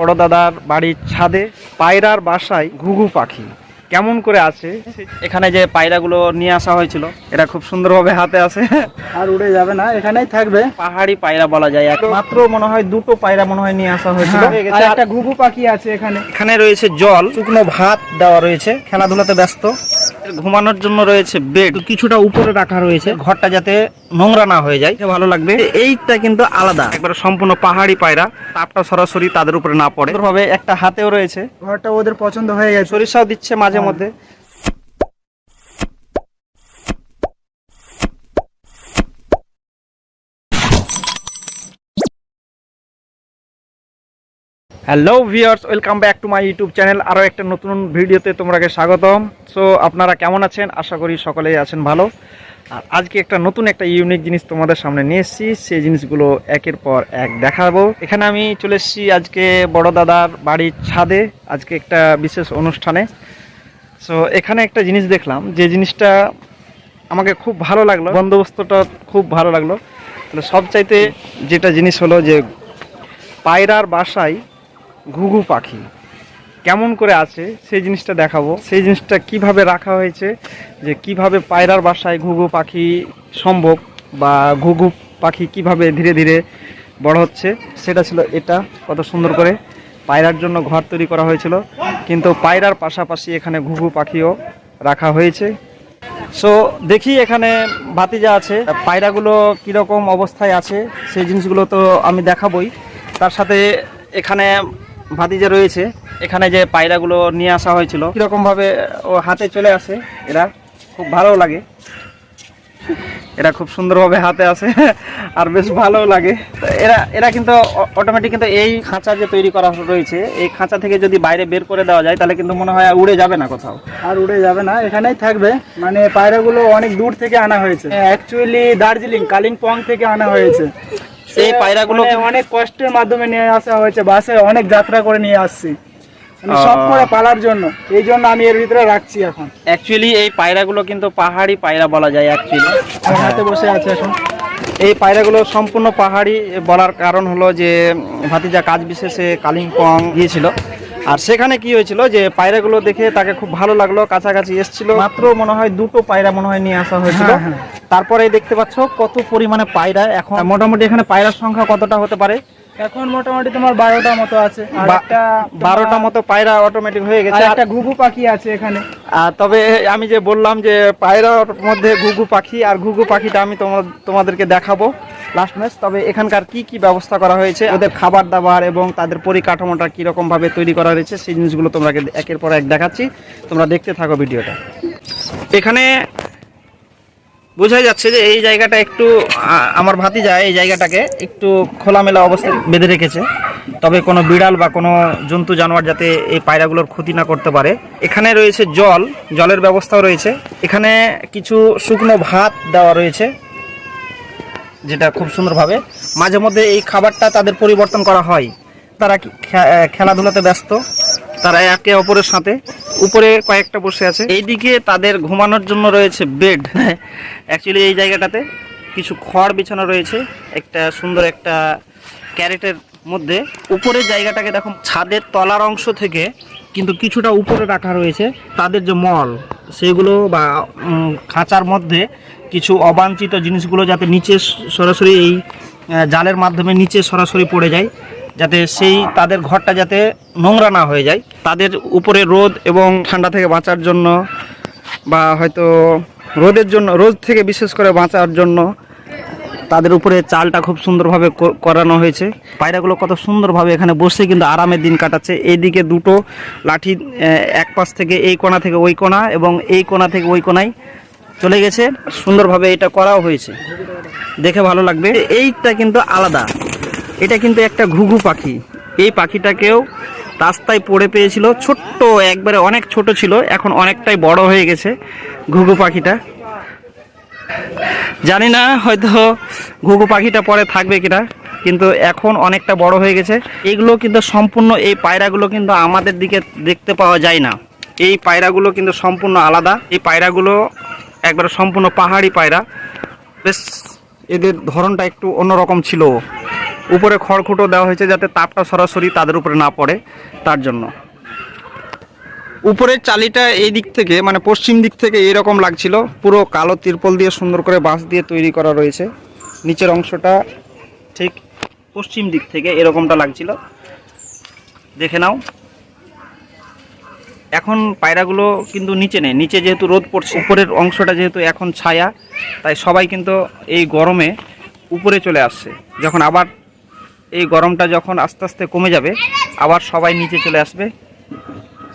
বড় দাদার বাড়ির ছাদে পায়রার বাসায় ঘুঘু পাখি। কেমন করে আছে? এখানে যে পায়রাগুলো নিয়ে আসা হয়েছিল এটা খুব সুন্দরভাবে হাতে আছে। আর উড়ে যাবে না এখানেই থাকবে। পাহাড়ি পায়রা বলা যায় এক মাত্র মনে হয় দুটো পায়রা মনে হয় নিয়ে আসা হয়েছিল। হ্যাঁ, আর একটা ঘুঘু পাখি আছে এখানে। এখানে রয়েছে জল শুকনো ভাত দেওয়া রয়েছে খেলাধুলাতে ব্যস্ত। ঘুমানোর জন্য রয়েছে বেড কিছুটা উপরে রাখা রয়েছে। ঘরটা যাতে নোংরা না হয়ে যায়। ভালো লাগবে। এইটা কিন্তু আলাদা। একবারে সম্পূর্ণ পাহাড়ি পায়রা। তাপটা সরাসরি তাদের উপরে না পড়ে। ভাবে একটা হাতেও রয়েছে। ঘরটা ওদের পছন্দ হয়ে গেছে। সরিষাও দিচ্ছে মাঝে মধ্যে। Hello viewers welcome back to my YouTube channel আরও একটা নতুন ভিডিওতে তোমরাকে স্বাগতম। সো আপনারা কেমন আছেন? আশা করি সকলেই আছেন ভালো। আর আজকে একটা নতুন একটা ইউনিক জিনিস তোমাদের সামনে নিয়ে এসেছি। সেই জিনিসগুলো একের পর এক দেখাবো। এখানে আমি চলে এসেছি আজকে বড় দাদার বাড়ির ছাদে, আজকে একটা বিশেষ অনুষ্ঠানে। সো এখানে একটা জিনিস দেখলাম, যে জিনিসটা আমাকে খুব ভালো লাগল, বন্দোবস্তটা খুব ভালো লাগল। তাহলে সবচাইতে যেটা জিনিস হলো যে পায়রার বাসায় ঘুঘু পাখি। কেমন করে আছে, সেই জিনিসটা দেখাবো। সেই জিনিসটা কীভাবে রাখা হয়েছে, যে কীভাবে পায়রার বাসায় ঘুঘু পাখি সম্ভব বা ঘুঘু পাখি কীভাবে ধীরে ধীরে বড় হচ্ছে, সেটা ছিল এটা, কত সুন্দর করে পায়রার জন্য ঘর তৈরি করা হয়েছিল। কিন্তু পায়রার পাশাপাশি এখানে ঘুঘু পাখিও রাখা হয়েছে। সো দেখি এখানে ভাতিজা আছে, পায়রাগুলো কীরকম অবস্থায় আছে, সেই জিনিসগুলো তো আমি দেখাবই। তার সাথে এখানে ভাতিজা রয়েছে। এখানে যে পায়রাগুলো নিয়ে আসা হয়েছিল কীরকমভাবে ও হাতে চলে আসে এরা খুব ভালো লাগে। এরা খুব সুন্দরভাবে হাতে আসে আর বেশ ভালো লাগে। এরা এরা কিন্তু অটোমেটিক কিন্তু এই খাঁচা যে তৈরি করা রয়েছে এই খাঁচা থেকে যদি বাইরে বের করে দেওয়া যায় তাহলে কিন্তু মনে হয় আর উড়ে যাবে না কোথাও। আর উড়ে যাবে না এখানেই থাকবে। মানে পায়রাগুলো অনেক দূর থেকে আনা হয়েছে। অ্যাকচুয়ালি দার্জিলিং কালিম্পং থেকে আনা হয়েছে। এই পায়রাগুলো মানে অনেক কষ্টের মাধ্যমে নিয়ে আসা হয়েছে বাসে অনেক যাত্রা করে নিয়ে আসছি। মানে সব করে পালার জন্য। এই জন্য আমি এর ভিতরে রাখছি এখন। অ্যাকচুয়ালি এই পায়রাগুলো কিন্তু পাহাড়ি পায়রা বলা যায় অ্যাকচুয়ালি হাতে বসে আছে এখন। এই পায়রাগুলো সম্পূর্ণ পাহাড়ি বলার কারণ হলো যে ভাতিজা কাজ বিশেষে কালিম্পং গিয়েছিল। আর সেখানে কি হয়েছিল যে পায়রাগুলো দেখে তাকে খুব ভালো লাগল কাছাকাছি এসেছিল। মাত্র মনে হয় দুটো পায়রা মনে হয় নিয়ে আসা হয়েছিল। হ্যাঁ, হ্যাঁ। তারপরে দেখতে পাচ্ছ কত পরিমাণে পায়রা। এখন মোটামুটি এখানে পায়রার সংখ্যা কতটা হতে পারে? এখন মোটামুটি তোমার বারোটা মতো আছে একটা বারোটা মতো পায়রা অটোমেটিক হয়ে গেছে। একটা ঘুঘু পাখি আছে এখানে। তবে আমি যে বললাম যে পায়রার মধ্যে ঘুঘু পাখি আর ঘুঘু পাখিটা আমি তোমা- তোমাদেরকে দেখাবো লাস্ট ম্যাচ তবে এখানকার কি কি ব্যবস্থা করা হয়েছে ওদের খাবার দাবার এবং তাদের পরিকাঠামোটা কীরকম ভাবে তৈরি করা হয়েছে সেই জিনিসগুলো তোমরা একের পর এক দেখাচ্ছি। তোমরা দেখতে থাকো ভিডিওটা। এখানে বোঝাই যাচ্ছে যে এই জায়গাটা একটু আমার ভাতিজা এই জায়গাটাকে একটু খোলামেলা অবস্থায় বেঁধে রেখেছে। তবে কোনো বিড়াল বা কোনো জন্তু, জানোয়ার যাতে এই পায়রাগুলোর ক্ষতি না করতে পারে। এখানে রয়েছে জল, জলের ব্যবস্থাও রয়েছে। এখানে কিছু শুকনো ভাত দেওয়া রয়েছে, যেটা খুব সুন্দরভাবে। মাঝে মধ্যে এই খাবারটা তাদের পরিবর্তন করা হয়। তারা খেলাধুলাতে ব্যস্ত। তারা একে অপরের সাথে উপরে কয়েকটা বসে আছে। এইদিকে তাদের ঘুমানোর জন্য রয়েছে বেড। অ্যাকচুয়ালি এই জায়গাটাতে কিছু খড় বিছানো রয়েছে। একটা সুন্দর একটা ক্যারেটের মধ্যে। উপরের জায়গাটাকে দেখো, ছাদের তলার অংশ থেকে কিন্তু কিছুটা উপরে রাখা রয়েছে। তাদের যে মল, সেগুলো বা খাঁচার মধ্যে কিছু অবাঞ্ছিত জিনিসগুলো যাতে নিচে সরাসরি এই জালের মাধ্যমে নিচে সরাসরি পড়ে যায়। যাতে সেই তাদের ঘরটা যাতে নোংরা না হয়ে যায়। তাদের উপরে রোদ এবং ঠান্ডা থেকে বাঁচার জন্য বা হয়তো রোদের জন্য, রোদ থেকে বিশেষ করে বাঁচার জন্য তাদের উপরে চালটা খুব সুন্দরভাবে করানো হয়েছে। পায়রাগুলো কত সুন্দরভাবে এখানে বসে কিন্তু আরামের দিন কাটাচ্ছে। এইদিকে দুটো লাঠি এক পাশ থেকে এই কোণা থেকে ওই কোণা এবং এই কোণা থেকে ওই কোণায় চলে গেছে। সুন্দরভাবে এটা করাও হয়েছে। দেখে ভালো লাগবে। এইটা কিন্তু আলাদা। এটা কিন্তু একটা ঘুঘু পাখি। এই পাখিটাকেও রাস্তায় পড়ে পেয়েছিল। ছোট্ট, একবারে অনেক ছোট ছিল, এখন অনেকটাই বড় হয়ে গেছে ঘুঘু পাখিটা। জানি না হয়তো ঘুঘু পাখিটা পরে থাকবে কিনা, কিন্তু এখন অনেকটা বড় হয়ে গেছে। এগুলো কিন্তু সম্পূর্ণ, এই পায়রাগুলো কিন্তু আমাদের দিকে দেখতে পাওয়া যায় না। এই পায়রাগুলো কিন্তু সম্পূর্ণ আলাদা। এই পায়রাগুলো একবারে সম্পূর্ণ পাহাড়ি পায়রা। বেশ, এদের ধরনটা একটু অন্যরকম ছিল। উপরে খড়খুটো দেওয়া হয়েছে যাতে তাপটা সরাসরি তাদের উপরে না পড়ে, তার জন্য। উপরের চালিটা এই দিক থেকে মানে পশ্চিম দিক থেকে এরকম লাগছিল। পুরো কালো তিরপল দিয়ে সুন্দর করে বাঁশ দিয়ে তৈরি করা রয়েছে। নিচের অংশটা ঠিক পশ্চিম দিক থেকে এরকমটা লাগছিল। দেখে নাও। এখন পায়রাগুলো কিন্তু নিচে নেই। নিচে যেহেতু রোদ পড়ছে, উপরের অংশটা যেহেতু এখন ছায়া, তাই সবাই কিন্তু এই গরমে উপরে চলে আসছে। যখন আবার এই গরমটা যখন আস্তে আস্তে কমে যাবে, আবার সবাই নিচে চলে আসবে।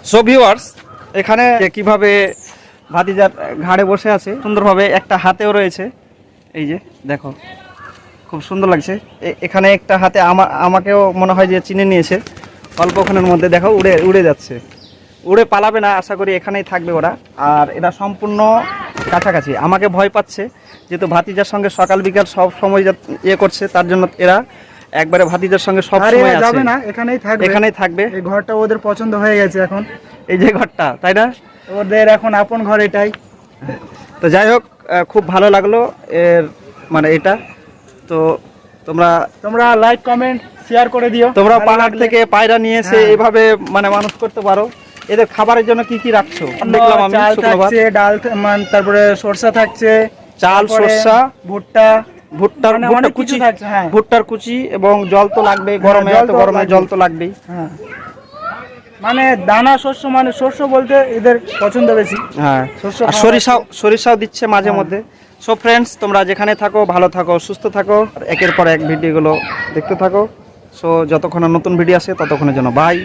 সো ভিউয়ার্স এখানে কীভাবে ভাতিজার ঘাড়ে বসে আছে, সুন্দরভাবে একটা হাতেও রয়েছে। এই যে, দেখো, খুব সুন্দর লাগছে। এখানে একটা হাতে আমা আমাকেও মনে হয় যে চিনে নিয়েছে। অল্পক্ষণের মধ্যে দেখো, উড়ে উড়ে যাচ্ছে। উড়ে পালাবে না, আশা করি এখানেই থাকবে ওরা। আর এরা সম্পূর্ণ কাছাকাছি। আমাকে ভয় পাচ্ছে, যেহেতু ভাতিজার সঙ্গে সকাল বিকাল সব সময় যা- ইয়ে করছে, তার জন্য এরা একবারে ভাতিজার সঙ্গে সব সময় এরা যাবে না এখানেই থাকবে। এখানেই থাকবে। এই ঘরটা ওদের পছন্দ হয়ে গেছে এখন। এই যে ঘরটা তাই না? ওদের এখন আপন ঘর এটাই। তো যাই হোক খুব ভালো লাগল এর মানে এটা। তো তোমরা তোমরা লাইক কমেন্ট শেয়ার করে দিও। তোমরা পাহাড় থেকে পায়রা নিয়ে এসে হ্যাঁ। এভাবে মানে মানুষ করতে পারো। এদের খাবারের জন্য কি কি রাখছো? দেখলাম আমি থাকছে ডাল মান- তারপরে সরষা থাকছে চাল, সরষা, ভুট্টা। ভুট্টার মানে ভুট্টা কুচি হ্যাঁ। ভুট্টার কুচি এবং জল তো গরমে এত তো গরমে লাগবেই। জল তো লাগবেই। হ্যাঁ। মানে দানা শস্য মানে শস্য বলতে এদের পছন্দ বেশি। হ্যাঁ আর সরিষাও সরিষাও দিচ্ছে মাঝে হ্যাঁ। মধ্যে। সো ফ্রেন্ডস তোমরা যেখানে থাকো ভালো থাকো সুস্থ থাকো। একের পর এক ভিডিওগুলো দেখতে থাকো। সো যতক্ষণ নতুন ভিডিও আসে ততক্ষণের জন্য বাই